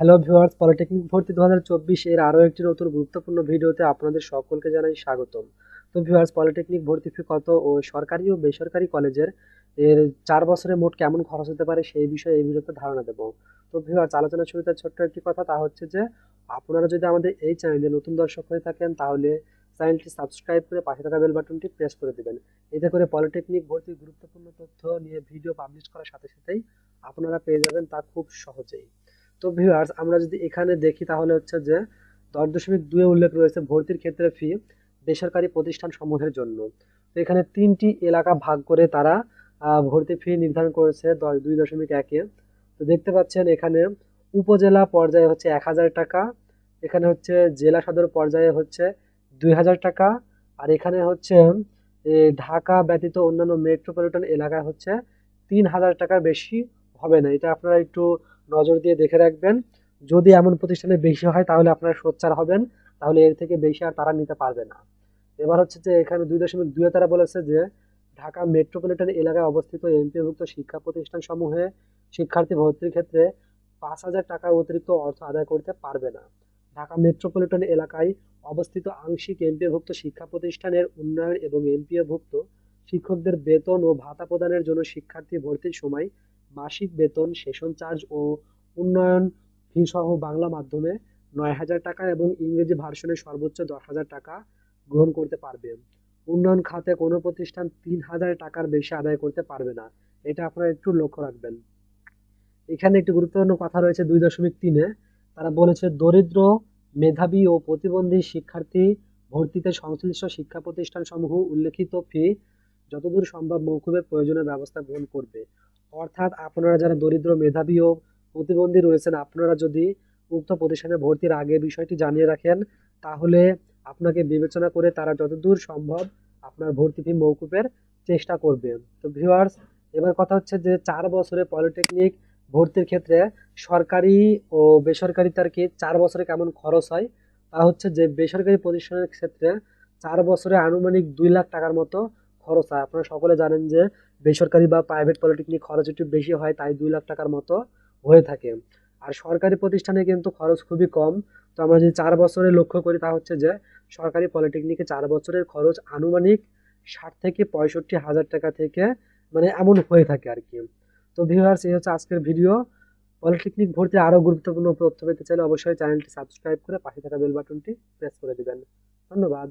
Hello viewers polytechnic ভর্তি দু হাজার চব্বিশ এর আরও একটি নতুন গুরুত্বপূর্ণ ভিডিওতে আপনাদের সকলকে জানাই স্বাগতম। তো ভিউয়ার্স পলিটেকনিক ভর্তি ফি কত ও সরকারি ও বেসরকারি কলেজের এর চার বছরে মোট কেমন খরচ হতে পারে সেই বিষয়ে এই ভিডিওতে ধারণা দেবো। তো ভিউয়ার্স আলোচনা শুরুতে ছোট্ট একটি কথা, তা হচ্ছে যে আপনারা যদি আমাদের এই চ্যানেলে নতুন দর্শক হয়ে থাকেন, তাহলে চ্যানেলটি সাবস্ক্রাইব করে পাশে থাকা বেল বাটনটি প্রেস করে দেবেন। এতে করে পলিটেকনিক ভর্তির গুরুত্বপূর্ণ তথ্য নিয়ে ভিডিও পাবলিশ করার সাথে সাথেই আপনারা পেয়ে যাবেন তা খুব সহজেই। তো ভিউয়ার্স আমরা যদি এখানে দেখি তাহলে হচ্ছে যে দশ দশমিক দুয়ে উল্লেখ রয়েছে ভর্তির ক্ষেত্রে ফি বেসরকারি প্রতিষ্ঠান সমূহের জন্য। তো এখানে তিনটি এলাকা ভাগ করে তারা ভর্তি ফি নির্ধারণ করেছে দশ- দুই দশমিক একে তো দেখতে পাচ্ছেন এখানে উপজেলা পর্যায়ে হচ্ছে এক হাজার টাকা, এখানে হচ্ছে জেলা সদর পর্যায়ে হচ্ছে দুই হাজার টাকা, আর এখানে হচ্ছে ঢাকা ব্যতীত অন্যান্য মেট্রোপলিটন এলাকায় হচ্ছে তিন হাজার টাকার বেশি হবে না। এটা আপনারা একটু নজর দিয়ে দেখে রাখবেন। যদি এমন প্রতিষ্ঠানে বেশি হয়, তাহলে আপনারা সোচ্চার হবেন। তাহলে এর থেকে বেশি আর তারা নিতে পারবে না। এবার হচ্ছে যে এখানে দুই দশমিক দুয়ে তারা বলেছে যে, ঢাকা মেট্রোপলিটন এলাকায় অবস্থিত এমপিভুক্ত শিক্ষা প্রতিষ্ঠান সমূহে শিক্ষার্থী ভর্তির ক্ষেত্রে পাঁচ হাজার টাকা অতিরিক্ত অর্থ আদায় করতে পারবে না। ঢাকা মেট্রোপলিটন এলাকায় অবস্থিত আংশিক এমপিভুক্ত শিক্ষা প্রতিষ্ঠানের উন্নয়ন এবং এমপিভুক্ত শিক্ষকদের বেতন ও ভাতা প্রদানের জন্য শিক্ষার্থী ভর্তির সময় মাসিক বেতন, সেশন চার্জ ও উন্নয়ন ফি সহ বাংলা মাধ্যমে নয় হাজার টাকা এবং ইংরেজি ভার্সনে সর্বোচ্চ দশ হাজার টাকা গ্রহণ করতে পারবে। উন্নয়ন খাতে কোনো প্রতিষ্ঠান তিন হাজার টাকার বেশি আদায় করতে পারবে না। এটা আপনারা একটু লক্ষ্য রাখবেন। এখানে একটি গুরুত্বপূর্ণ কথা রয়েছে দুই দশমিক তিনে। তারা বলেছে, দরিদ্র, মেধাবী ও প্রতিবন্ধী শিক্ষার্থী ভর্তিতে সংশ্লিষ্ট শিক্ষা প্রতিষ্ঠান সমূহ উল্লেখিত ফি যতদূর সম্ভব মৌকুবের প্রয়োজনীয় ব্যবস্থা গ্রহণ করবে। অর্থাৎ আপনারা যারা দরিদ্র মেধাবী ও প্রতিবন্ধী রয়েছেন, আপনারা যদি উক্ত প্রতিষ্ঠানে ভর্তির আগে বিষয়টি জানিয়ে রাখেন, তাহলে আপনাকে বিবেচনা করে তারা যতদূর সম্ভব আপনার ভর্তি ফি মৌকুবের চেষ্টা করবে। তো ভিউয়ার্স এবার কথা হচ্ছে যে চার বছরে পলিটেকনিক ভর্তির ক্ষেত্রে সরকারি ও বেসরকারিতার কি চার বছরে কেমন খরচ হয়? তা হচ্ছে যে বেসরকারি প্রতিষ্ঠানের ক্ষেত্রে চার বছরে আনুমানিক দুই লাখ টাকার মতো খরচ হয়। আপনারা সকলে জানেন যে বেসরকারি বা প্রাইভেট পলিটেকনিক খরচ একটু বেশি হয়, তাই দুই লাখ টাকার মতো হয়ে থাকে। আর সরকারি প্রতিষ্ঠানে কিন্তু খরচ খুবই কম। তো আমরা যদি চার বছরে লক্ষ্য করি, তা হচ্ছে যে সরকারি পলিটেকনিকে চার বছরের খরচ আনুমানিক ষাট থেকে পঁয়ষট্টি হাজার টাকা থেকে মানে এমন হয়ে থাকে আর কি তো ভিউয়ার্স এই হচ্ছে আজকের ভিডিও পলিটেকনিক ভর্তি আরও গুরুত্বপূর্ণ তথ্য পেতে চাইলে অবশ্যই চ্যানেলটি সাবস্ক্রাইব করে পাশে থাকা বেল বাটনটি প্রেস করে দেবেন। ধন্যবাদ।